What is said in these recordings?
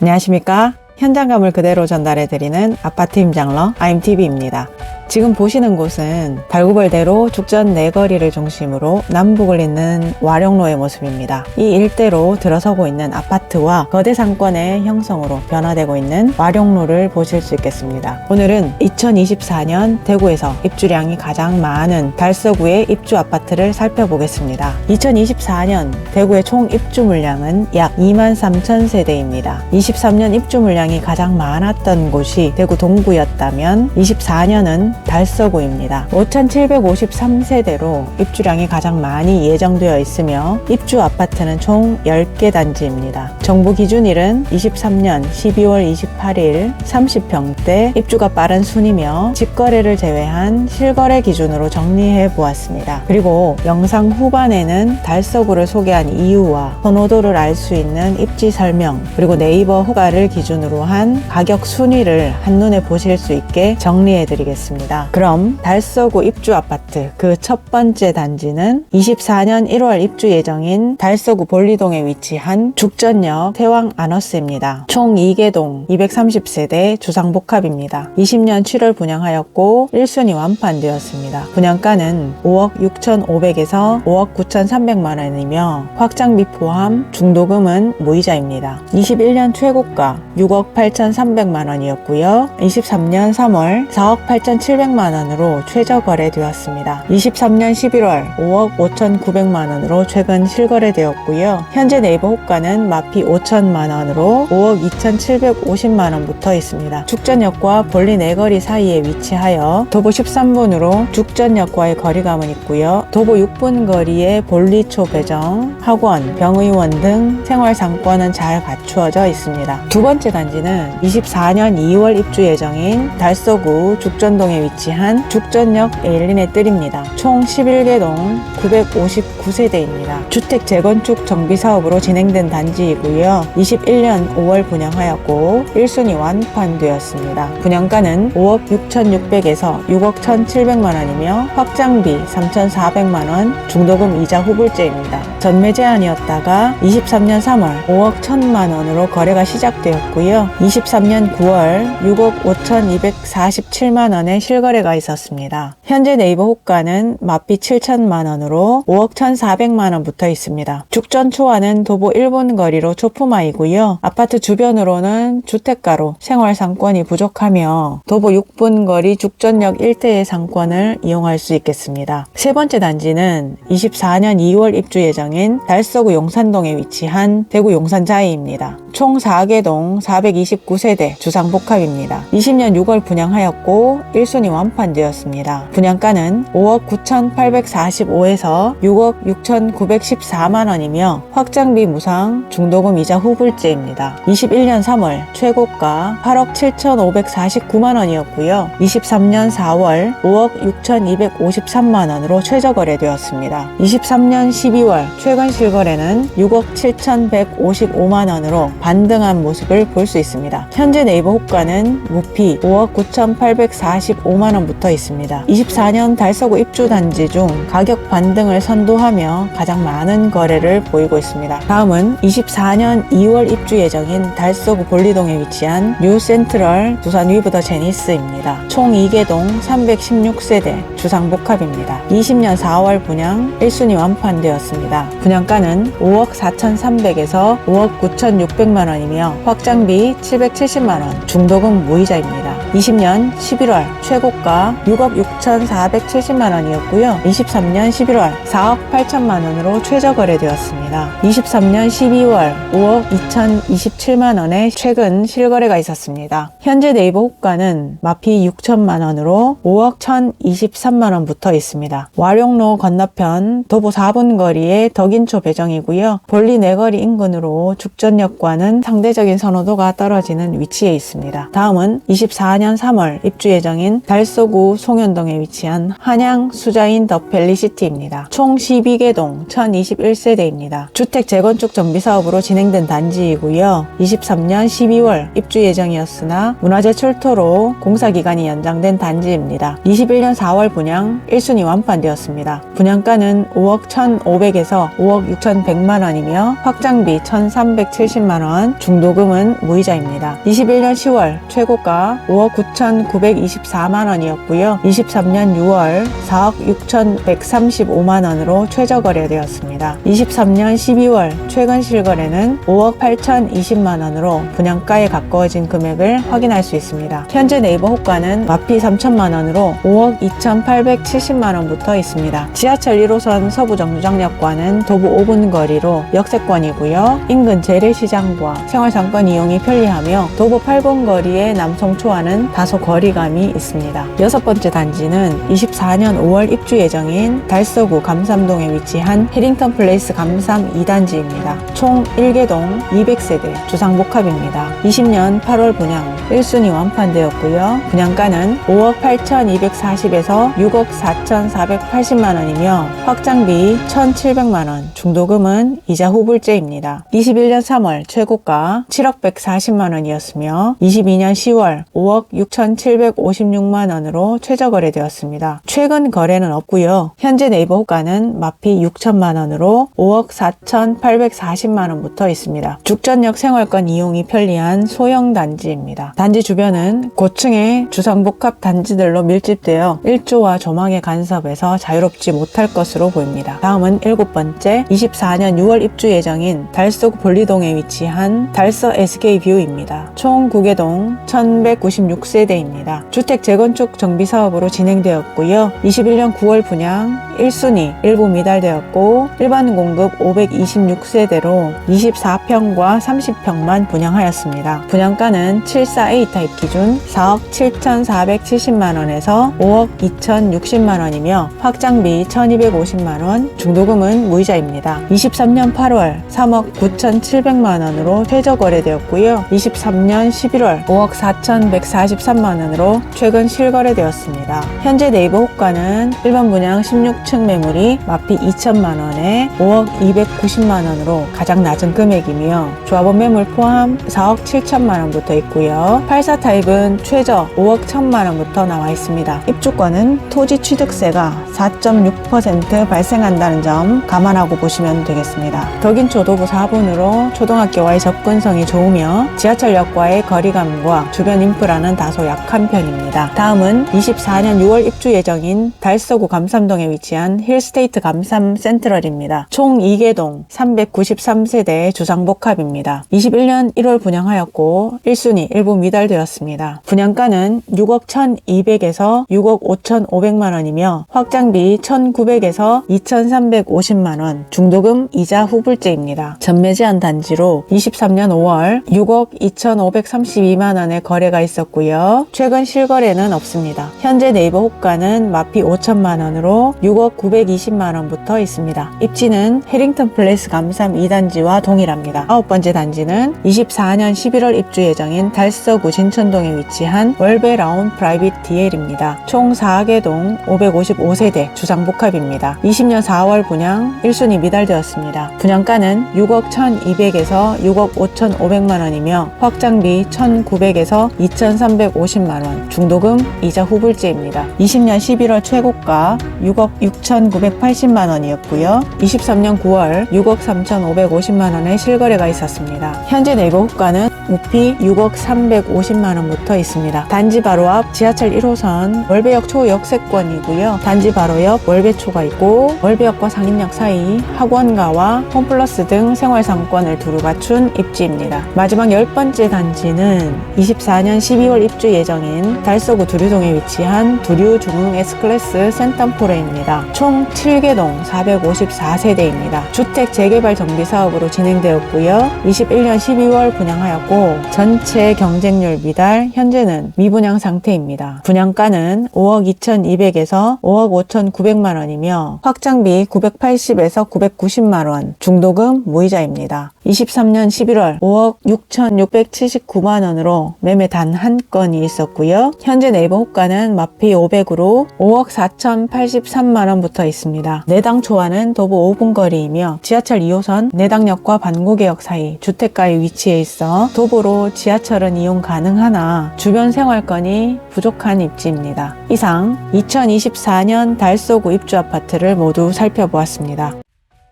안녕하십니까? 현장감을 그대로 전달해드리는 아파트 임장러 IMTV입니다. 지금 보시는 곳은 발구벌대로 죽전 네거리를 중심으로 남북을 잇는 와룡로의 모습입니다. 이 일대로 들어서고 있는 아파트와 거대 상권의 형성으로 변화되고 있는 와룡로를 보실 수 있겠습니다. 오늘은 2024년 대구에서 입주량이 가장 많은 달서구의 입주 아파트를 살펴보겠습니다. 2024년 대구의 총 입주 물량은 약 2만 3천 세대입니다. 23년 입주 물량이 가장 많았던 곳이 대구 동구였다면 24년은 달서구입니다. 5,753세대로 입주량이 가장 많이 예정되어 있으며 입주 아파트는 총 10개 단지입니다. 정부 기준일은 23년 12월 28일 30평대 입주가 빠른 순이며 직거래를 제외한 실거래 기준으로 정리해 보았습니다. 그리고 영상 후반에는 달서구를 소개한 이유와 선호도를 알 수 있는 입지 설명 그리고 네이버 후가를 기준으로 한 가격 순위를 한눈에 보실 수 있게 정리해 드리겠습니다. 그럼 달서구 입주 아파트 그 첫 번째 단지는 24년 1월 입주 예정인 달서구 볼리동에 위치한 죽전역 태왕 아너스입니다. 총 2개동 230세대 주상복합입니다. 20년 7월 분양하였고 1순위 완판되었습니다. 분양가는 5억 6,500에서 5억 9,300만 원이며 확장비 포함 중도금은 무이자입니다. 21년 최고가 6억 8,300만 원이었고요. 23년 3월 4억 8,700만 원으로 최저 거래되었습니다. 23년 11월 5억 5,900만 원으로 최근 실거래되었고요. 현재 네이버 호가는 마피 5천만 원으로 5억 2,750만 원 붙어 있습니다. 죽전역과 볼리 네거리 사이에 위치하여 도보 13분으로 죽전역과의 거리감은 있고요. 도보 6분 거리에 볼리초 배정, 학원, 병의원 등 생활 상권은 잘 갖추어져 있습니다. 두 번째 단지는 24년 2월 입주 예정인 달서구 죽전동에 위치한 죽전역 에일린의 뜰입니다. 총 11개 동 959세대입니다. 주택 재건축 정비 사업으로 진행된 단지이고요. 21년 5월 분양하였고 1순위 완판되었습니다. 분양가는 5억 6,600에서 6억 1,700만 원이며 확장비 3,400만 원, 중도금 이자 후불제입니다. 전매 제한이었다가 23년 3월 5억 1천만 원으로 거래가 시작되었고요. 23년 9월 6억 5,247만 원의 실거래가 있었습니다. 현재 네이버 호가는 마피 7천만 원으로 5억 1,400만 원 붙어 있습니다. 죽전 초안은 도보 1분 거리로 초품화이고요. 아파트 주변으로는 주택가로 생활 상권이 부족하며 도보 6분 거리 죽전역 일대의 상권을 이용할 수 있겠습니다. 세 번째 단지는 24년 2월 입주 예정인 달서구 용산동에 위치한 대구 용산자이입니다. 총 4개동 429세대 주상복합입니다. 20년 6월 분양하였고 1순 위 완판되었습니다. 분양가는 5억 9,845에서 6억 6,914만 원이며 확장비 무상 중도금 이자 후불제입니다. 21년 3월 최고가 8억 7,549만 원이었고요. 23년 4월 5억 6,253만 원으로 최저 거래되었습니다. 23년 12월 최근 실거래는 6억 7,155만 원으로 반등한 모습을 볼 수 있습니다. 현재 네이버 호가는 무피 5억 9,845만 원 붙어 있습니다. 24년 달서구 입주 단지 중 가격 반등을 선도하며 가장 많은 거래를 보이고 있습니다. 다음은 24년 2월 입주 예정인 달서구 볼리동에 위치한 뉴 센트럴 두산 위브 더 제니스입니다. 총 2개동 316세대 주상복합입니다. 20년 4월 분양 1순위 완판되었습니다. 분양가는 5억 4,300에서 5억 9,600만 원이며 확장비 770만 원, 중도금 무이자입니다. 20년 11월 최고가 6억 6,470만 원이었고요. 23년 11월 4억 8천만 원으로 최저 거래되었습니다. 23년 12월 5억 2,027만 원의 최근 실거래가 있었습니다. 현재 네이버 호가는 마피 6천만 원으로 5억 1,023만 원 붙어 있습니다. 와룡로 건너편 도보 4분 거리에 덕인초 배정이고요. 볼리 네거리 인근으로 죽전역과는 상대적인 선호도가 떨어지는 위치에 있습니다. 다음은 24년 24년 3월 입주 예정인 달서구 송현동에 위치한 한양 수자인 더 펠리시티입니다. 총 12개 동 1021세대입니다. 주택 재건축 정비 사업으로 진행된 단지이고요. 23년 12월 입주 예정이었으나 문화재 출토로 공사 기간이 연장된 단지입니다. 21년 4월 분양 1순위 완판되었습니다. 분양가는 5억 1,500에서 5억 6,100만 원이며 확장비 1,370만 원, 중도금은 무이자입니다. 21년 10월 최고가 5억 9,924만 원이었고요. 23년 6월 4억 6,135만 원으로 최저 거래되었습니다. 23년 12월 최근 실거래는 5억 8,020만 원으로 분양가에 가까워진 금액을 확인할 수 있습니다. 현재 네이버 호가는 마피 3천만 원으로 5억 2,870만 원부터 있습니다. 지하철 1호선 서부 정류장역과는 도보 5분 거리로 역세권이고요. 인근 재래시장과 생활상권 이용이 편리하며 도보 8분 거리의 남성초 와는 다소 거리감이 있습니다. 여섯 번째 단지는 24년 5월 입주 예정인 달서구 감삼동에 위치한 해링턴 플레이스 감삼 2단지입니다. 총 1개동 200세대 주상 복합입니다. 20년 8월 분양 1순위 완판되었고요. 분양가는 5억 8,240에서 6억 4,480만 원이며 확장비 1,700만 원, 중도금은 이자 후불제입니다. 21년 3월 최고가 7억 140만 원이었으며 22년 10월 5억 6,756만 원으로 최저 거래되었습니다. 최근 거래는 없고요. 현재 네이버 호가는 마피 6천만 원으로 5억 4,840만 원부터 있습니다. 죽전역 생활권 이용이 편리한 소형 단지입니다. 단지 주변은 고층의 주상복합 단지들로 밀집되어 일조와 조망의 간섭에서 자유롭지 못할 것으로 보입니다. 다음은 일곱 번째 24년 6월 입주 예정인 달서 볼리동에 위치한 달서 SK 뷰입니다. 총 9개동 1196 세대입니다. 주택 재건축 정비 사업으로 진행되었고요. 21년 9월 분양 1순위 일부 미달되었고 일반 공급 526세대로 24평과 30평만 분양하였습니다. 분양가는 74A 타입 기준 4억 7,470만 원에서 5억 2,060만 원이며 확장비 1,250만 원, 중도금은 무이자입니다. 23년 8월 3억 9,700만 원으로 최저 거래되었고요. 23년 11월 5억 4,143만 원으로 최근 실거래되었습니다. 현재 네이버 호가는 일반 분양 16층 매물이 마피 2천만 원에 5억 290만 원으로 가장 낮은 금액이며 조합원 매물 포함 4억 7천만 원부터 있고요. 84 타입은 최저 5억 1천만 원부터 나와 있습니다. 입주권은 토지 취득세가 4.6% 발생한다는 점 감안하고 보시면 되겠습니다. 덕인 초 도보 4분으로 초등학교와의 접근성이 좋으며 지하철역과의 거리감과 주변 인프라는 다소 약한 편입니다. 다음은 24년 6월 입주 예정인 달서구 감삼동에 위치 한 힐스테이트 감삼 센트럴입니다. 총 2개동 393세대 주상복합입니다. 21년 1월 분양하였고 1순위 일부 미달되었습니다. 분양가는 6억 1,200에서 6억 5,500만 원이며 확장비 1,900에서 2,350만 원, 중도금 이자 후불제입니다. 전매 제한 단지로 23년 5월 6억 2,532만 원의 거래가 있었고요. 최근 실거래는 없습니다. 현재 네이버 호가는 마피 5천만 원으로 6억 920만 원부터 있습니다. 입지는 해링턴 플레이스 감삼 2단지와 동일합니다. 아홉 번째 단지는 24년 11월 입주 예정인 달서구 진천동에 위치한 월베 라운 프라이빗 DL입니다. 총 4개동 555세대 주상복합입니다. 20년 4월 분양 1순위 미달되었습니다. 분양가는 6억 1,200에서 6억 5,500만 원이며 확장비 1,900에서 2,350만 원, 중도금 이자 후불제입니다. 20년 11월 최고가 6억 6,980만 원이었고요. 23년 9월 6억 3,550만 원의 실거래가 있었습니다. 현재 네이버 호가는 우피 6억 350만 원부터 있습니다. 단지 바로 앞 지하철 1호선 월배역 초역세권이고요. 단지 바로 옆 월배초가 있고 월배역과 상인역 사이 학원가와 홈플러스 등 생활상권을 두루 갖춘 입지입니다. 마지막 열 번째 단지는 24년 12월 입주 예정인 달서구 두류동에 위치한 두류 중흥 S클래스 센텀포레입니다. 총 7개동 454세대입니다. 주택 재개발 정비 사업으로 진행되었고요. 21년 12월 분양하였고 전체 경쟁률 미달 현재는 미분양 상태입니다. 분양가는 5억 2,200에서 5억 5,900만 원이며 확장비 980에서 990만 원, 중도금 무이자입니다. 23년 11월 5억 6,679만 원으로 매매 단 한 건이 있었고요. 현재 네이버 호가는 마피 500으로 5억 4,083만 원 붙어 있습니다. 내당 초안은 도보 5분 거리이며 지하철 2호선 내당역과 반고개역 사이 주택가에 위치해 있어 도보로 지하철은 이용 가능하나 주변 생활권이 부족한 입지입니다. 이상 2024년 달서구 입주 아파트를 모두 살펴보았습니다.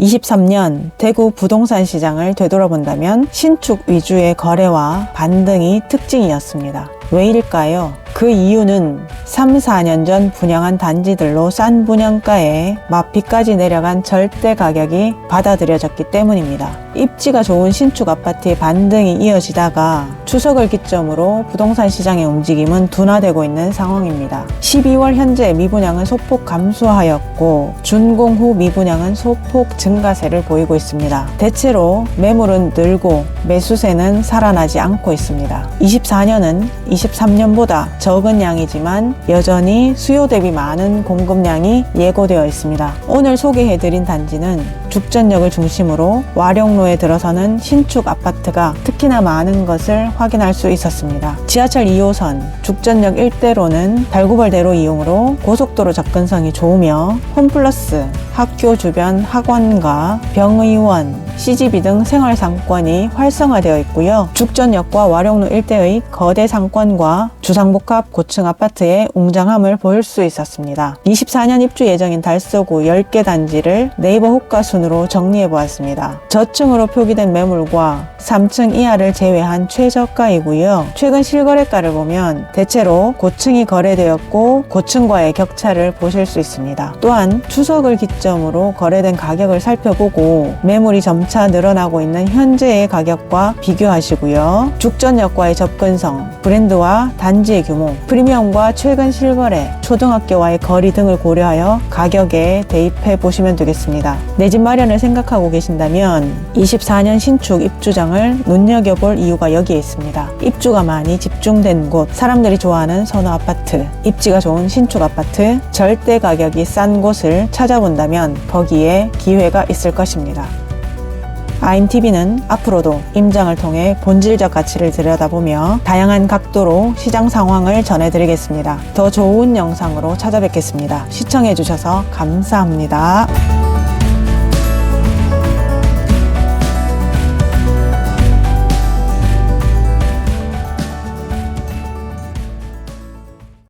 23년 대구 부동산 시장을 되돌아본다면 신축 위주의 거래와 반등이 특징이었습니다. 왜일까요? 그 이유는 3, 4년 전 분양한 단지들로 싼 분양가에 마피까지 내려간 절대 가격이 받아들여졌기 때문입니다. 입지가 좋은 신축 아파트의 반등이 이어지다가 추석을 기점으로 부동산 시장의 움직임은 둔화되고 있는 상황입니다. 12월 현재 미분양은 소폭 감소하였고 준공 후 미분양은 소폭 증가세를 보이고 있습니다. 대체로 매물은 늘고 매수세는 살아나지 않고 있습니다. 24년은 23년보다 적은 양이지만 여전히 수요 대비 많은 공급량이 예고되어 있습니다. 오늘 소개해드린 단지는 죽전역을 중심으로 와룡로에 들어서는 신축 아파트가 특히나 많은 것을 확인할 수 있었습니다. 지하철 2호선 죽전역 일대로는 발구벌대로 이용으로 고속도로 접근성이 좋으며 홈플러스 학교 주변 학원과 병의원, CGV 등 생활 상권이 활성화되어 있고요. 죽전역과 와룡로 일대의 거대 상권과 주상복합 고층 아파트의 웅장함을 볼 수 있었습니다. 24년 입주 예정인 달서구 10개 단지를 네이버 호가 순으로 정리해 보았습니다. 저층으로 표기된 매물과 3층 이하를 제외한 최저가이고요. 최근 실거래가를 보면 대체로 고층이 거래되었고 고층과의 격차를 보실 수 있습니다. 또한 추석을 기점으로 거래된 가격을 살펴보고 매물이 점차 늘어나고 있는 현재의 가격과 비교하시고요. 죽전역과의 접근성, 브랜드와 단지의 규모, 프리미엄과 최근 실거래, 초등학교와의 거리 등을 고려하여 가격에 대입해 보시면 되겠습니다. 내 집 마련을 생각하고 계신다면 24년 신축 입주장을 눈여겨볼 이유가 여기에 있습니다. 입주가 많이 집중된 곳, 사람들이 좋아하는 선호 아파트, 입지가 좋은 신축 아파트, 절대 가격이 싼 곳을 찾아본다면 거기에 기회가 있을 것입니다. IMTV는 앞으로도 임장을 통해 본질적 가치를 들여다보며 다양한 각도로 시장 상황을 전해드리겠습니다. 더 좋은 영상으로 찾아뵙겠습니다. 시청해주셔서 감사합니다.